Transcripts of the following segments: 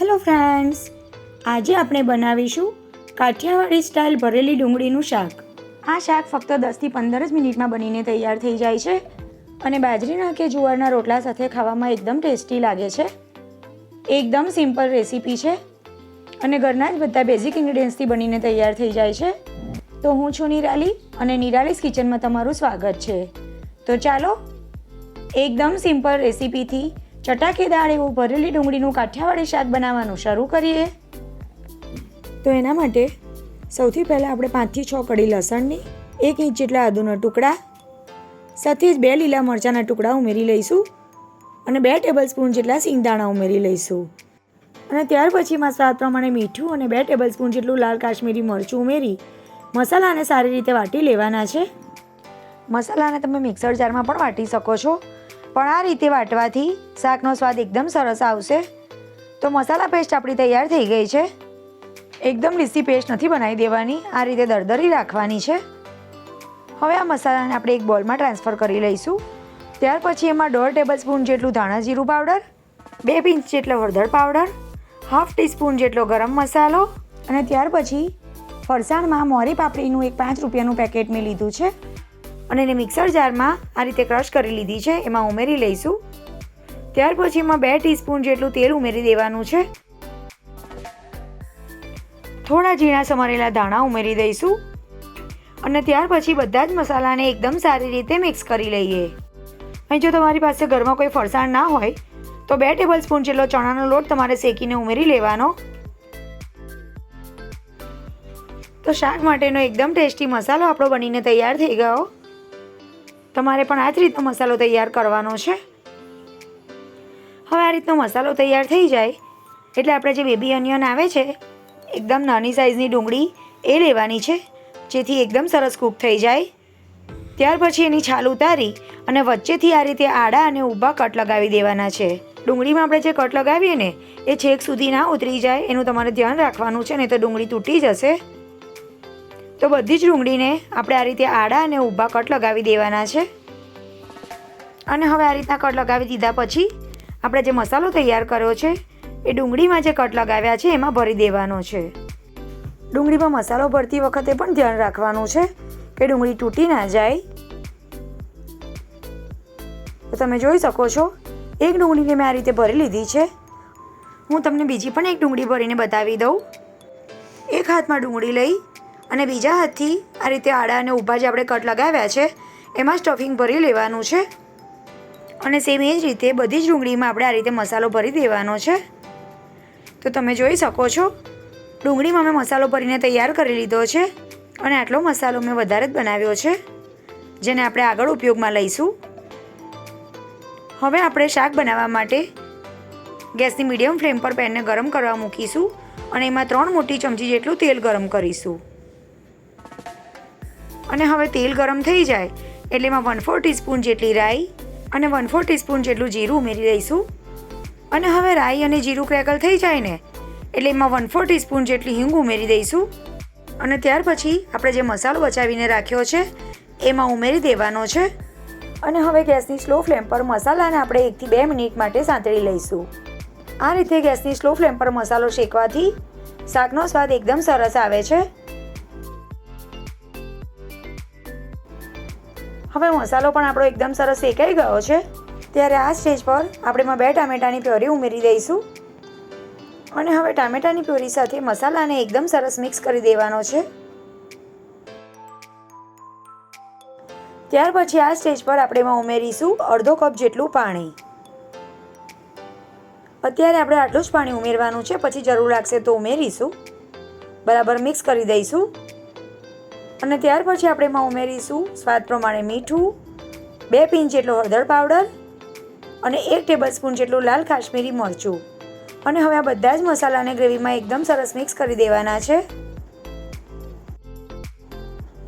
Hello friends આજે આપણે બનાવીશું કાઠિયાવાડી સ્ટાઇલ ભરેલી ડુંગળીનું શાક. આ શાક ફક્ત દસથી પંદર જ મિનિટમાં બનીને તૈયાર થઈ જાય છે અને બાજરીના કે જુવારના રોટલા સાથે ખાવામાં એકદમ ટેસ્ટી લાગે છે. એકદમ સિમ્પલ રેસીપી છે અને ઘરના જ બધા બેઝિક ઇન્ગ્રીડિયન્ટ્સથી બનીને તૈયાર થઈ જાય છે. તો હું છું નિરાલી અને નિરાલીસ કિચનમાં તમારું સ્વાગત છે. તો ચાલો એકદમ સિમ્પલ રેસીપીથી ચટાકેદાર એવું ભરેલી ડુંગળીનું કાઠિયાવાડી શાક બનાવવાનું શરૂ કરીએ. તો એના માટે સૌથી પહેલાં આપણે પાંચથી છ કડી લસણની એક ઇંચ જેટલા આદુના ટુકડા, સાથે જ બે લીલા મરચાંના ટુકડા ઉમેરી લઈશું અને બે ટેબલ સ્પૂન જેટલા સિંગદાણા ઉમેરી લઈશું. અને ત્યાર પછીમાં સ્વાદ પ્રમાણે મીઠું અને બે ટેબલ સ્પૂન જેટલું લાલ કાશ્મીરી મરચું ઉમેરી મસાલાને સારી રીતે વાટી લેવાના છે. મસાલાને તમે મિક્સર જારમાં પણ વાટી શકો છો. પણ આ રીતે વાટવાથી શાકનો સ્વાદ એકદમ સરસ આવશે. તો મસાલા પેસ્ટ આપણી તૈયાર થઈ ગઈ છે. એકદમ લીસી પેસ્ટ નથી બનાવી દેવાની, આ રીતે દરદરી રાખવાની છે. હવે આ મસાલાને આપણે એક બોલમાં ટ્રાન્સફર કરી લઈશું. ત્યાર પછી એમાં દોઢ ટેબલ સ્પૂન જેટલું ધાણા જીરું પાવડર, બે પિંચ જેટલો હળદર પાવડર, હાફ ટીસ્પૂન જેટલો ગરમ મસાલો અને ત્યાર પછી ફરસાણમાં મોરી પાપડીનું એક પાંચ રૂપિયાનું પેકેટ મેં લીધું છે. અને એને મિક્સર જારમાં આ રીતે ક્રશ કરી લીધી છે, એમાં ઉમેરી લઈશું. ત્યાર પછી એમાં બે ટીસ્પૂન જેટલું તેલ ઉમેરી દેવાનું છે. થોડા ઝીણા સમારેલા ધાણા ઉમેરી દઈશું. અને ત્યાર પછી બધા જ મસાલાને એકદમ સારી રીતે મિક્સ કરી લઈએ. અહીં જો તમારી પાસે ઘરમાં કોઈ ફરસાણ ના હોય, તો બે ટેબલ સ્પૂન જેટલો ચણાનો લોટ તમારે શેકીને ઉમેરી લેવાનો. તો શાક માટેનો એકદમ ટેસ્ટી મસાલો આપણો બનીને તૈયાર થઈ ગયો. તમારે પણ આ જ રીતનો મસાલો તૈયાર કરવાનો છે. હવે આ રીતનો મસાલો તૈયાર થઈ જાય, એટલે આપણે જે બેબી અનિયન આવે છે, એકદમ નાની સાઇઝની ડુંગળી એ લેવાની છે, જેથી એકદમ સરસ કૂક થઈ જાય. ત્યાર પછી એની છાલ ઉતારી અને વચ્ચેથી આ રીતે આડા અને ઊભા કટ લગાવી દેવાના છે. ડુંગળીમાં આપણે જે કટ લગાવીએ ને, એ છેક સુધી ના ઉતરી જાય, એનું તમારે ધ્યાન રાખવાનું છે, નહીં તો ડુંગળી તૂટી જશે. તો બધી જ ડુંગળીને આપણે આ રીતે આડા અને ઊભા કટ લગાવી દેવાના છે. અને હવે આ રીતના કટ લગાવી દીધા પછી આપણે જે મસાલો તૈયાર કર્યો છે, એ ડુંગળીમાં જે કટ લગાવ્યા છે, એમાં ભરી દેવાનો છે. ડુંગળીમાં મસાલો ભરતી વખતે પણ ધ્યાન રાખવાનું છે કે ડુંગળી તૂટી ના જાય. તો તમે જોઈ શકો છો, એક ડુંગળીને મેં આ રીતે ભરી લીધી છે. હું તમને બીજી પણ એક ડુંગળી ભરીને બતાવી દઉં. એક હાથમાં ડુંગળી લઈ અને બીજા હાથથી આ રીતે આડા અને ઊભા જે આપણે કટ લગાવ્યા છે, એમાં સ્ટફિંગ ભરી લેવાનું છે. અને સેમ એ જ રીતે બધી જ ડુંગળીમાં આપણે આ રીતે મસાલો ભરી દેવાનો છે. તો તમે જોઈ શકો છો, ડુંગળીમાં મેં મસાલો ભરીને તૈયાર કરી લીધો છે અને આટલો મસાલો મેં વધારે જ બનાવ્યો છે, જેને આપણે આગળ ઉપયોગમાં લઈશું. હવે આપણે શાક બનાવવા માટે ગેસની મીડિયમ ફ્લેમ પર પેનને ગરમ કરવા મૂકીશું અને એમાં ત્રણ મોટી ચમચી જેટલું તેલ ગરમ કરીશું. અને હવે તેલ ગરમ થઈ જાય એટલે એમાં વન ફોર ટીસ્પૂન જેટલી રાઈ અને વન ફોર ટીસ્પૂન જેટલું જીરું ઉમેરી દઈશું. અને હવે રાઈ અને જીરું ક્રેકલ થઈ જાય ને એટલે એમાં વન ફોર ટીસ્પૂન જેટલી હિંગ ઉમેરી દઈશું. અને ત્યાર પછી આપણે જે મસાલો બચાવીને રાખ્યો છે, એમાં ઉમેરી દેવાનો છે. અને હવે ગેસની સ્લો ફ્લેમ પર મસાલાને આપણે એકથી બે મિનિટ માટે સાંતળી લઈશું. આ રીતે ગેસની સ્લો ફ્લેમ પર મસાલો શેકવાથી શાકનો સ્વાદ એકદમ સરસ આવે છે. હવે મસાલો પણ આપણો એકદમ સરસ શેકાઈ ગયો છે. ત્યારે આ સ્ટેજ પર આપણે એમાં બે ટામેટાની પ્યોરી ઉમેરી દઈશું. અને હવે ટામેટાની પ્યોરી સાથે મસાલાને એકદમ સરસ મિક્સ કરી દેવાનો છે. ત્યાર પછી આ સ્ટેજ પર આપણે એમાં ઉમેરીશું અડધો કપ જેટલું પાણી. અત્યારે આપણે આટલું જ પાણી ઉમેરવાનું છે, પછી જરૂર લાગશે તો ઉમેરીશું. બરાબર મિક્સ કરી દઈશું. અને ત્યાર પછી આપણે એમાં ઉમેરીશું સ્વાદ પ્રમાણે મીઠું, બે પિંચ જેટલો હળદર પાવડર અને એક ટેબલ સ્પૂન જેટલું લાલ કાશ્મીરી મરચું. અને હવે આ બધા જ મસાલાને ગ્રેવીમાં એકદમ સરસ મિક્સ કરી દેવાના છે.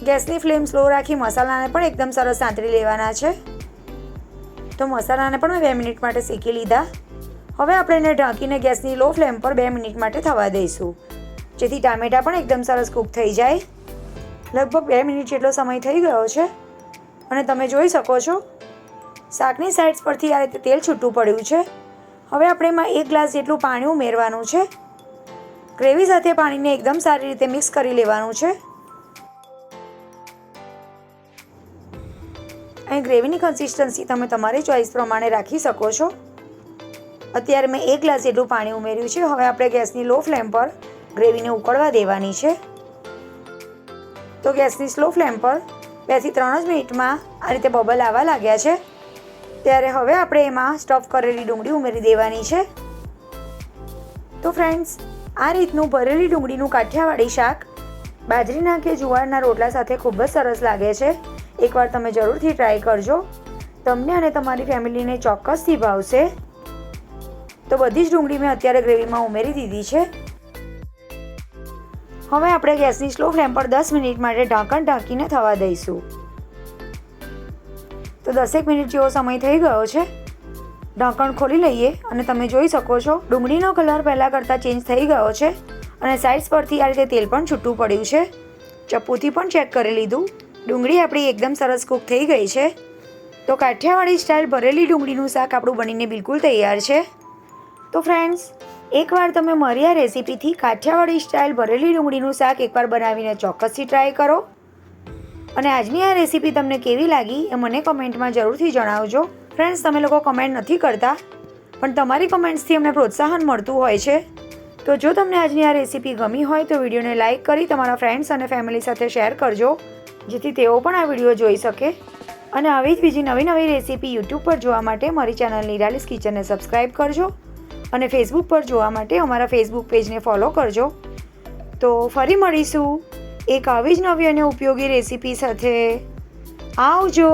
ગેસની ફ્લેમ સ્લો રાખી મસાલાને પણ એકદમ સરસ સાંતળી લેવાના છે. તો મસાલાને પણ મેં બે મિનિટ માટે શેકી લીધા. હવે આપણે એને ઢાંકીને ગેસની લો ફ્લેમ પર બે મિનિટ માટે થવા દઈશું. જેથી ટામેટાં પણ એકદમ સરસ કૂક થઈ જાય. લગભગ બે મિનિટ જેટલો સમય થઈ ગયો છે અને તમે જોઈ શકો છો, શાકની સાઇડ્સ પરથી આ રીતે તેલ છૂટું પડ્યું છે. હવે આપણે એમાં એક ગ્લાસ જેટલું પાણી ઉમેરવાનું છે. ગ્રેવી સાથે પાણીને એકદમ સારી રીતે મિક્સ કરી લેવાનું છે. અહીં ગ્રેવીની કન્સિસ્ટન્સી તમે તમારી ચોઈસ પ્રમાણે રાખી શકો છો. અત્યારે મેં એક ગ્લાસ જેટલું પાણી ઉમેર્યું છે. હવે આપણે ગેસની લો ફ્લેમ પર ગ્રેવીને ઉકળવા દેવાની છે. તો ગેસની સ્લો ફ્લેમ પર બેથી ત્રણ જ મિનિટમાં આ રીતે બબલ આવવા લાગ્યા છે. ત્યારે હવે આપણે એમાં સ્ટફ કરેલી ડુંગળી ઉમેરી દેવાની છે. તો ફ્રેન્ડ્સ, આ રીતનું ભરેલી ડુંગળીનું કાઠિયાવાડી શાક બાજરીના કે જુવારના રોટલા સાથે ખૂબ જ સરસ લાગે છે. એકવાર તમે જરૂરથી ટ્રાય કરજો. તમને અને તમારી ફેમિલીને ચોક્કસથી ભાવશે. તો બધી જ ડુંગળી મેં અત્યારે ગ્રેવીમાં ઉમેરી દીધી છે. હવે આપણે ગેસની સ્લો ફ્લેમ પર દસ મિનિટ માટે ઢાંકણ ઢાંકીને થવા દઈશું. તો દસેક મિનિટ જેવો સમય થઈ ગયો છે. ઢાંકણ ખોલી લઈએ અને તમે જોઈ શકો છો, ડુંગળીનો કલર પહેલાં કરતાં ચેન્જ થઈ ગયો છે અને સાઇડ્સ પરથી આ રીતે તેલ પણ છૂટું પડ્યું છે. ચપ્પુથી પણ ચેક કરી લીધું. ડુંગળી આપણી એકદમ સરસ કૂક થઈ ગઈ છે. તો કાઠિયાવાડી સ્ટાઇલ ભરેલી ડુંગળીનું શાક આપણું બનીને બિલકુલ તૈયાર છે. તો ફ્રેન્ડ્સ એકવાર તમે મારી આ રેસીપીથી કાઠિયાવાડી સ્ટાઇલ ભરેલી ડુંગળીનું શાક એકવાર બનાવીને ચોક્કસથી ટ્રાય કરો. અને આજની આ રેસીપી તમને કેવી લાગી એ મને કમેન્ટમાં જરૂરથી જણાવજો. ફ્રેન્ડ્સ તમે લોકો કમેન્ટ નથી કરતા, પણ તમારી કમેન્ટ્સથી અમને પ્રોત્સાહન મળતું હોય છે. તો જો તમને આજની આ રેસીપી ગમી હોય તો વિડીયોને લાઇક કરી તમારા ફ્રેન્ડ્સ અને ફેમિલી સાથે શેર કરજો, જેથી તેઓ પણ આ વીડિયો જોઈ શકે. અને આવી જ બીજી નવી નવી રેસીપી યુટ્યુબ પર જોવા માટે મારી ચેનલ નિરાલીસ કિચનને સબસ્ક્રાઈબ કરજો. અને ફેસબુક પર જોવા માટે અમારા ફેસબુક પેજને ફોલો કરજો. તો ફરી મળીશું. એક આવી જ નવી અને ઉપયોગી રેસીપી સાથે. આવજો.